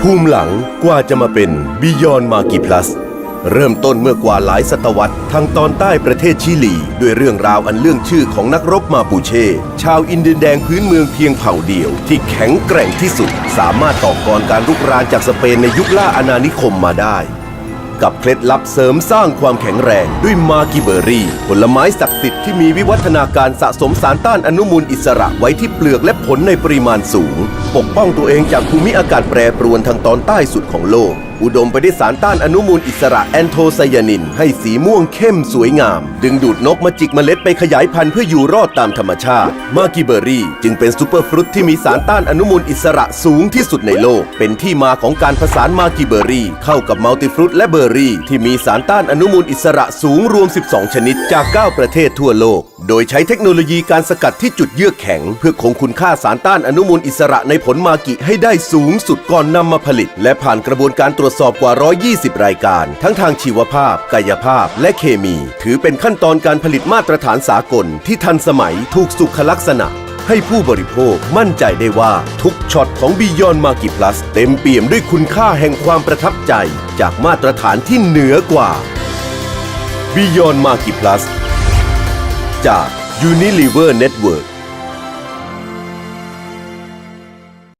ภูมิหลังกว่าจะมาเป็นบิยอนมากิพลัสเริ่มต้นเมื่อกว่าหลายศตวรรษทางตอนใต้ประเทศชิลี ด้วยเรื่องราวอันเรื่องชื่อของนักรบมาปูเช่ ชาวอินเดียนแดงพื้นเมืองเพียงเผ่าเดียว ที่แข็งแกร่งที่สุด สามารถต่อกรการลุกรานจากสเปนในยุคล่าอาณานิคมมาได้ กับเคล็ดลับเสริมสร้างความแข็งแรงด้วยมากิเบอรี่ ผลไม้ศักดิ์สิทธิ์ที่มีวิวัฒนาการสะสมสารต้านอนุมูลอิสระไว้ที่เปลือกและผลในปริมาณสูง ปกป้องตัวเองจากภูมิอากาศแปรปรวนทางตอนใต้สุดของโลก อุดมไปด้วยสารต้านอนุมูลอิสระแอนโทไซยานิน ให้สีม่วงเข้มสวยงาม ดึงดูดนกมาจิกเมล็ดไปขยายพันธุ์เพื่ออยู่รอดตามธรรมชาติ มากิเบอรี่ จึงเป็นซูเปอร์ฟรุตที่มีสารต้านอนุมูลอิสระสูงที่สุดในโลก เป็นที่มาของการผสานมากิเบอรี่ เข้ากับมัลติฟรุตและเบอร์รี่ ที่มีสารต้านอนุมูลอิสระสูงรวม 12 ชนิดจาก 9 ประเทศทั่วโลก โดยใช้เทคโนโลยีการสกัดที่จุดเยือกแข็ง เพื่อคงคุณค่าสารต้านอนุมูลอิสระในผลมากิให้ได้สูงสุดก่อนนำมาผลิต และผ่านกระบวนการตรวจสอบกว่า 120 รายการ ทั้งทางชีวภาพ กายภาพ และเคมี ถือเป็นขั้นตอนการผลิตมาตรฐานสากล ที่ทันสมัยถูกสุขลักษณะ ให้ผู้บริโภคมั่นใจได้ว่าทุกช็อตของ Beyond m a r k i Plus เต็มเปี่ยมด้วยคุณค่าแห่งความประทับใจ จากมาตรฐานที่เหนือกว่า Beyond m a r k i Plus จาก Unilever Network